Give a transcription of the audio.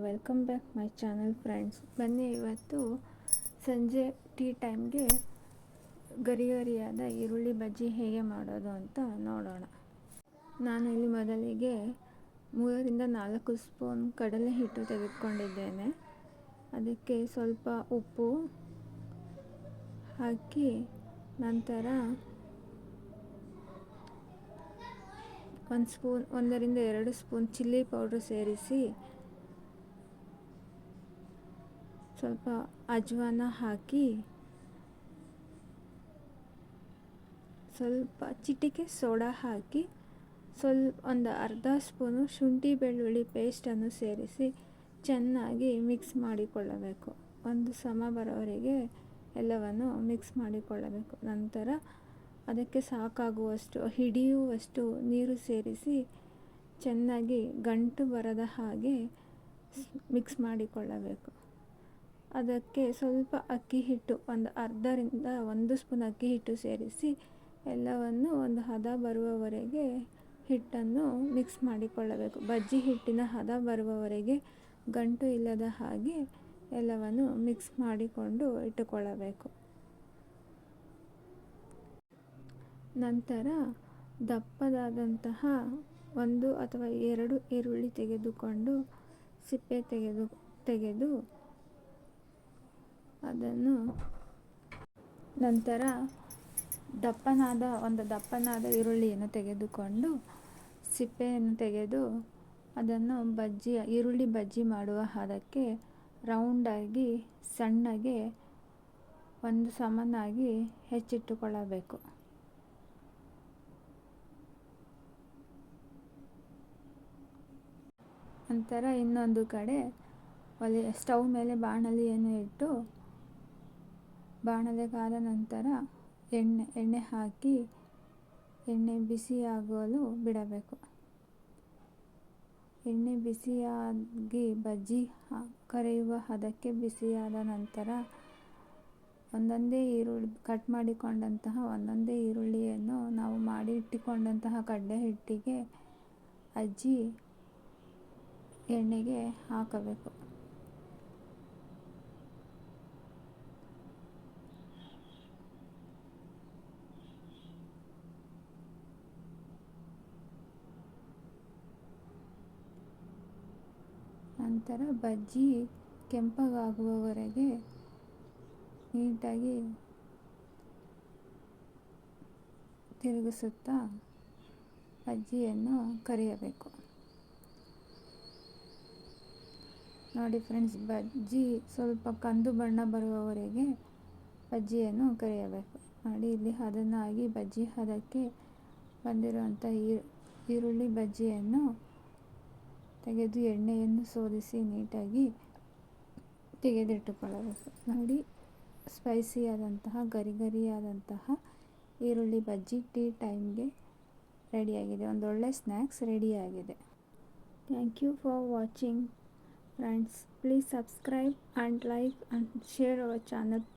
Welcome back my channel friends ಬನ್ನಿ ಇವತ್ತು ಸಂಜೆ ಟೀ ಟೈಮ್ಗೆ ಗರಿ ಗರಿಯಾದ ಈರುಳ್ಳಿ ಬಜ್ಜಿ ಹೇಗೆ ಮಾಡೋದು ಅಂತ ನೋಡೋಣ. ನಾನು ಇಲ್ಲಿ ಮೊದಲಿಗೆ ಮೂರರಿಂದ ನಾಲ್ಕು ಸ್ಪೂನ್ ಕಡಲೆ ಹಿಟ್ಟು ತೆಗೆದುಕೊಂಡಿದ್ದೇನೆ. ಅದಕ್ಕೆ ಸ್ವಲ್ಪ ಉಪ್ಪು ಹಾಕಿ ನಂತರ ಒಂದು ಸ್ಪೂನ್ ಒಂದರಿಂದ ಎರಡು ಸ್ಪೂನ್ ಚಿಲ್ಲಿ ಪೌಡ್ರ್ ಸೇರಿಸಿ ಸ್ವಲ್ಪ ಅಜ್ವಾನ ಹಾಕಿ ಸ್ವಲ್ಪ ಚಿಟಿಕೆ ಸೋಡಾ ಹಾಕಿ ಸ್ವಲ್ಪ ಒಂದು ಅರ್ಧ ಸ್ಪೂನು ಶುಂಠಿ ಬೆಳ್ಳುಳ್ಳಿ ಪೇಸ್ಟನ್ನು ಸೇರಿಸಿ ಚೆನ್ನಾಗಿ ಮಿಕ್ಸ್ ಮಾಡಿಕೊಳ್ಳಬೇಕು. ಒಂದು ಸಮ ಬರೋವರೆಗೆ ಎಲ್ಲವನ್ನು ಮಿಕ್ಸ್ ಮಾಡಿಕೊಳ್ಳಬೇಕು. ನಂತರ ಅದಕ್ಕೆ ಸಾಕಾಗುವಷ್ಟು, ಹಿಡಿಯುವಷ್ಟು ನೀರು ಸೇರಿಸಿ ಚೆನ್ನಾಗಿ ಗಂಟು ಬರದ ಹಾಗೆ ಮಿಕ್ಸ್ ಮಾಡಿಕೊಳ್ಳಬೇಕು. ಅದಕ್ಕೆ ಸ್ವಲ್ಪ ಅಕ್ಕಿ ಹಿಟ್ಟು, ಒಂದು ಅರ್ಧರಿಂದ ಒಂದು ಸ್ಪೂನ್ ಅಕ್ಕಿ ಹಿಟ್ಟು ಸೇರಿಸಿ ಎಲ್ಲವನ್ನು ಒಂದು ಹದ ಬರುವವರೆಗೆ ಹಿಟ್ಟನ್ನು ಮಿಕ್ಸ್ ಮಾಡಿಕೊಳ್ಳಬೇಕು. ಬಜ್ಜಿ ಹಿಟ್ಟಿನ ಹದ ಬರುವವರೆಗೆ ಗಂಟು ಇಲ್ಲದ ಹಾಗೆ ಎಲ್ಲವನ್ನು ಮಿಕ್ಸ್ ಮಾಡಿಕೊಂಡು ಇಟ್ಟುಕೊಳ್ಳಬೇಕು. ನಂತರ ದಪ್ಪದಾದಂತಹ ಒಂದು ಅಥವಾ ಎರಡು ಈರುಳ್ಳಿ ತೆಗೆದುಕೊಂಡು ಸಿಪ್ಪೆ ತೆಗೆದು ತೆಗೆದು ಅದನ್ನು ನಂತರ ದಪ್ಪನಾದ, ಒಂದು ದಪ್ಪನಾದ ಈರುಳ್ಳಿಯನ್ನು ತೆಗೆದುಕೊಂಡು ಸಿಪ್ಪೆಯನ್ನು ತೆಗೆದು ಅದನ್ನು ಬಜ್ಜಿ ಈರುಳ್ಳಿ ಬಜ್ಜಿ ಮಾಡುವ ಹದಕ್ಕೆ ರೌಂಡಾಗಿ, ಸಣ್ಣಗೆ ಒಂದು ಸಮನಾಗಿ ಹೆಚ್ಚಿಟ್ಟುಕೊಳ್ಳಬೇಕು. ನಂತರ ಇನ್ನೊಂದು ಕಡೆ ಒಲೆ, ಸ್ಟವ್ ಮೇಲೆ ಬಾಣಲಿಯನ್ನು ಇಟ್ಟು ಬಾಣಲೆ ಕಾದ ನಂತರ ಎಣ್ಣೆ ಎಣ್ಣೆ ಹಾಕಿ ಎಣ್ಣೆ ಬಿಸಿಯಾಗಲು ಬಿಡಬೇಕು. ಎಣ್ಣೆ ಬಿಸಿಯಾಗಿ ಬಜ್ಜಿ ಕರೆಯುವ ಹದಕ್ಕೆ ಬಿಸಿಯಾದ ನಂತರ ಒಂದೊಂದೇ ಈರುಳ್ಳಿ, ಕಟ್ ಮಾಡಿಕೊಂಡಂತಹ ಒಂದೊಂದೇ ಈರುಳ್ಳಿಯನ್ನು ನಾವು ಮಾಡಿ ಇಟ್ಟುಕೊಂಡಂತಹ ಕಡಲೆ ಹಿಟ್ಟಿಗೆ ಅಜ್ಜಿ ಎಣ್ಣೆಗೆ ಹಾಕಬೇಕು. ನಂತರ ಬಜ್ಜಿ ಕೆಂಪಗಾಗುವವರೆಗೆ ನೀಟಾಗಿ ತಿರುಗಿಸುತ್ತಾ ಬಜ್ಜಿಯನ್ನು ಕರಿಯಬೇಕು. ನೋಡಿ ಫ್ರೆಂಡ್ಸ್, ಬಜ್ಜಿ ಸ್ವಲ್ಪ ಕಂದು ಬಣ್ಣ ಬರುವವರೆಗೆ ಬಜ್ಜಿಯನ್ನು ಕರಿಯಬೇಕು. ನೋಡಿ, ಇಲ್ಲಿ ಹದನಾಗಿ ಬಜ್ಜಿ ಹದಕ್ಕೆ ಬಂದಿರುವಂಥ ಈರುಳ್ಳಿ ಬಜ್ಜಿಯನ್ನು ತೆಗೆದು ಎಣ್ಣೆಯನ್ನು ಸೋದಿಸಿ ನೀಟಾಗಿ ತೆಗೆದಿಟ್ಟುಕೊಳ್ಳಬೇಕು. ನೋಡಿ, ಸ್ಪೈಸಿಯಾದಂತಹ ಗರಿ ಗರಿಯಾದಂತಹ ಈರುಳ್ಳಿ ಬಜ್ಜಿ ಟೀ ಟೈಮ್ಗೆ ರೆಡಿಯಾಗಿದೆ. ಒಂದೊಳ್ಳೆ ಸ್ನ್ಯಾಕ್ಸ್ ರೆಡಿಯಾಗಿದೆ. Thank you for watching friends. Please subscribe and like and share our channel